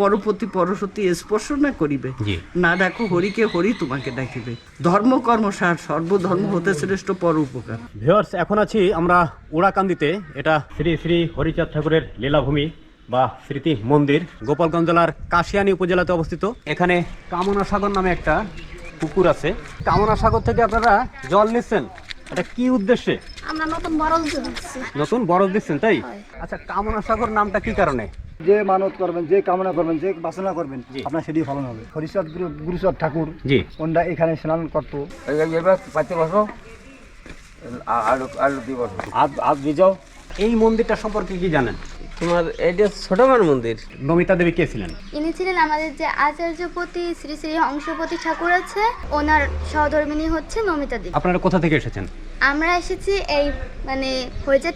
পরপতি পরসতী স্পর্শ না করিবে। না দেখো হরিকে হরি তোমাকে ডাকিবে ধর্ম কর্ম সার সর্বধর্ম হতে শ্রেষ্ঠ পর উপকার। ভিউয়ার্স এখন আছি আমরা ওড়াকান্দিতে এটা শ্রী শ্রী হরিচাঁদ ঠাকুরের লীলাভূমি বা স্মৃতি মন্দির গোপালগঞ্জ জেলার কাশিয়ানী উপজেলাতে অবস্থিত। এখানে কামনা সাগর নামে একটা পুকুর আছে। কামনা সাগর থেকে আপনারা জল নিচ্ছেন। এটা কি উদ্দেশ্যে? আমরা নতুন বরজ দিচ্ছি। নতুন বরজ দিচ্ছেন তাই? আচ্ছা কামনা সাগর নামটা কি কারণে? যে মানত করবেন যে কামনা করবেন যে বাসনা করবেন আপনার সেটি ফলন হবে। হরিচাঁদ গুরু গুরুচাঁদ ঠাকুর জি। ওনরা এখানে স্নান করতো। এবার পাঁচটি বছর আলু আলু দুই বছর আজ আজ বিজয় এই মন্দিরটা সম্পর্কে কি জানেন? তোমার এটা ছোট মার মন্দির। নমিতা দেবী কে ছিলেন? ইনি ছিলেন আমাদের যে আচার্যপতি শ্রী শ্রী হংসপতি ঠাকুর আছে ওনার সহধর্মিনী হচ্ছে নমিতা দেবী। আপনারা কোথা থেকে এসেছেন? আমরা এসেছি এই মানে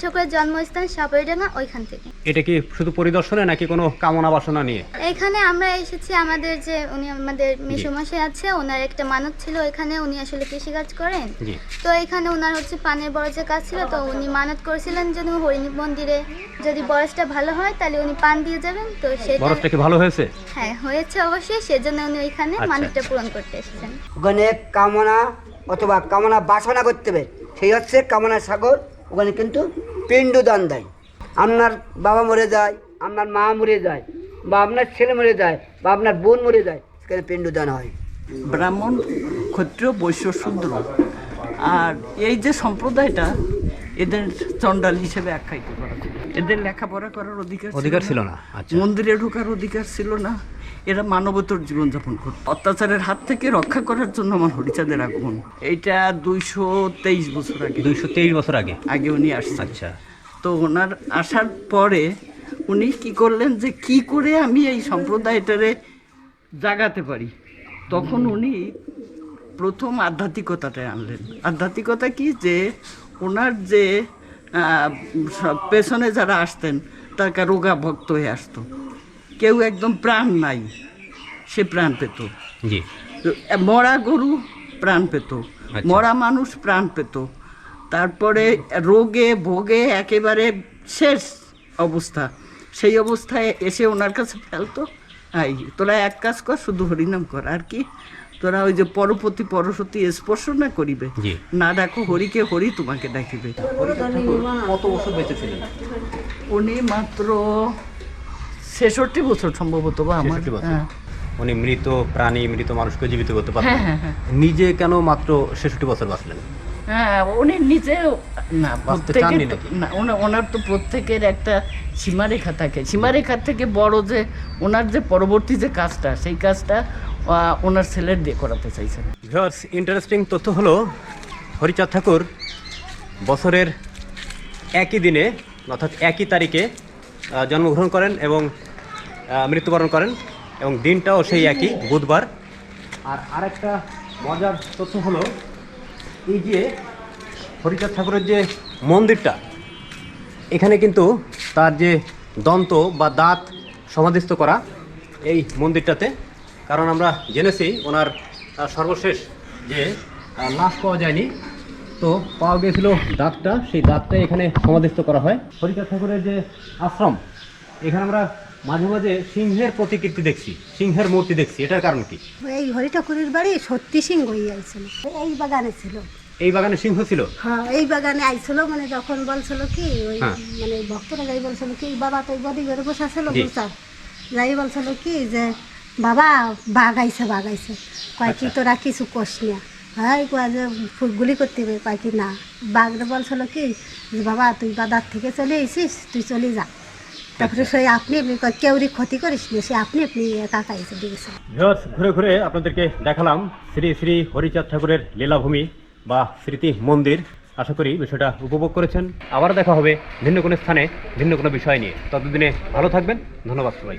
ঠাকুরের জন্মস্থান সাপড়িডাঙ্গা ওইখান থেকে। এটা কি শুধু পরিদর্শনে নাকি কোনো কামনা বাসনা নিয়ে? এখানে আমরা এসেছি আমাদের যে উনি আমাদের মেসুমশাই আছে ওনার একটা মানত ছিল এখানে উনি আসলে কৃষিকাজ করেন। তো এখানে ওনার হচ্ছে পানের বরজের কাজ ছিল তো উনি মানত করেছিলেন যে উনি হরিণী মন্দিরে যদি বরজটা ভালো হয় তাহলে উনি পান দিয়ে যাবেন। তো সেটা বরফটা কি ভালো হয়েছে? হ্যাঁ হয়েছে অবশ্যই সেজন্য উনি ওইখানে আচ্ছা। মানতটা পূরণ করতে এসেছেন। ওখানে কামনা অথবা কামনা বাসনা করতে হবে। সেই হচ্ছে কামনা সাগর ওখানে কিন্তু পিণ্ডদান দেয়। আপনার বাবা মরে যায় আপনার মা মরে যায় বা আপনার ছেলে মরে যায় বা আপনার বোন মরে যায় সেখানে পিণ্ডদান হয়। ব্রাহ্মণ ক্ষত্রিয় বৈশ্য শূদ্র। আর এই যে সম্প্রদায়টা এদের চণ্ডাল হিসেবে আখ্যায়িত করা এদের লেখাপড়া করার অধিকার অধিকার ছিল না আচ্ছা। মন্দিরে ঢোকার অধিকার ছিল না। এরা মানবতর জীবনযাপন করত। অত্যাচারের হাত থেকে রক্ষা করার জন্য আমার হরিচাঁদের আগমন। এইটা দুইশো তেইশ বছর আগে। দুইশো তেইশ বছর আগে। আগে উনি আসছেন। আচ্ছা। তো ওনার আসার পরে উনি কি করলেন যে কি করে আমি এই সম্প্রদায়টারে জাগাতে পারি? তখন উনি প্রথম আধ্যাত্মিকতাটা আনলেন। আধ্যাত্মিকতা কি? যে ওনার যে পেছনে যারা আসতেন তাকে রোগা ভক্ত হয়ে আসতো। কেউ একদম প্রাণ নাই সে প্রাণ পেত। মরা গরু প্রাণ পেত আচ্ছা। মরা মানুষ প্রাণ পেত। তারপরে রোগে ভোগে একেবারে শেষ অবস্থা। সেই অবস্থায় এসে ওনার কাছে ফেলতো আই তোরা এক কাজ কর শুধু হরিনাম কর আর কি? তোরা ওই যে পরপতি পরসতী স্পর্শ না করিবে না দেখো হরিকে হরি তোমাকে ডাকিবে কত বছর বেঁচে ছিলেন উনি মাত্র ছেষট্টি বছর সম্ভবত বা আমার 66 বছর। হ্যাঁ। উনি মৃত প্রাণী মৃত মানুষকে জীবিত করতে পারতেন। হ্যাঁ, হ্যাঁ। নিজে কেন মাত্র ছেষট্টি বছর বাঁচলেন? হ্যাঁ উনি নিজেও না প্রত্যেকের? না ওনার তো প্রত্যেকের একটা সীমারেখা থাকে। সীমারেখার থেকে বড় যে ওনার যে পরবর্তী যে কাজটা সেই কাজটা ওনার ছেলের দিয়ে করাতে চাইছেন। ভিউয়ার্স ইন্টারেস্টিং তথ্য হলো, হরিচাঁদ ঠাকুর বছরের একই দিনে, অর্থাৎ একই তারিখে জন্মগ্রহণ করেন এবং মৃত্যুবরণ করেন এবং দিনটাও সেই একই, বুধবার। আর আরেকটা মজার তথ্য হলো, এই যে হরিচাঁদ ঠাকুরের যে মন্দিরটা, এখানে কিন্তু তার যে দন্ত বা দাঁত সমাধিস্থ করা এই মন্দিরটাতে কারণ আমরা জেনেছি ওনার সর্বশেষ যে লাশ পাওয়া যায়নি। তো পাওয়া গিয়েছিল দাঁতটা সেই দাঁতটা এখানে সমাধিস্থ করা হয়। হরিচাঁদ ঠাকুরের যে আশ্রম এখানে আমরা মাঝে মাঝে সিংহের প্রতিকৃতি দেখছি সিংহের মূর্তি দেখছি। এটার কারণ কি? এই হরি ঠাকুরের বাড়ি সত্যি সিংহ হয়ে আইছিল। এই বাগানে ছিল। এই বাগানে সিংহ ছিল? হ্যাঁ এই বাগানে আইছিল মানে যখন বলছিল কি ওই হ্যাঁ। মানে ভক্তরা যাই বলছিল কি বাবা তো বদি ঘরে বসে ছিল যাই বলছিল কি যে বাবা বাঘ আইছে কয় কি আচ্ছা। তোরা কিছু কোষ না। হ্যাঁ কয় যে গুলি করতে হবে। কয় কি না। বাঘরে বলছিল কি যে বাবা তুই বাদার থেকে চলে এসিস তুই চলে যা। তারপরে আচ্ছা। সেই আপনি আপনি কেউরি ক্ষতি করিস না। সে আপনি আপনি কাকা এসে দিয়েছে। ঘুরে ঘুরে আপনাদেরকে দেখালাম শ্রী শ্রী হরিচাঁদ ঠাকুরের লীলাভূমি বা স্মৃতি মন্দির। আশা করি বিষয়টা উপভোগ করেছেন। আবার দেখা হবে ভিন্ন কোনো স্থানে ভিন্ন কোনো বিষয় নিয়ে। ততদিনে ভালো থাকবেন। ধন্যবাদ সবাই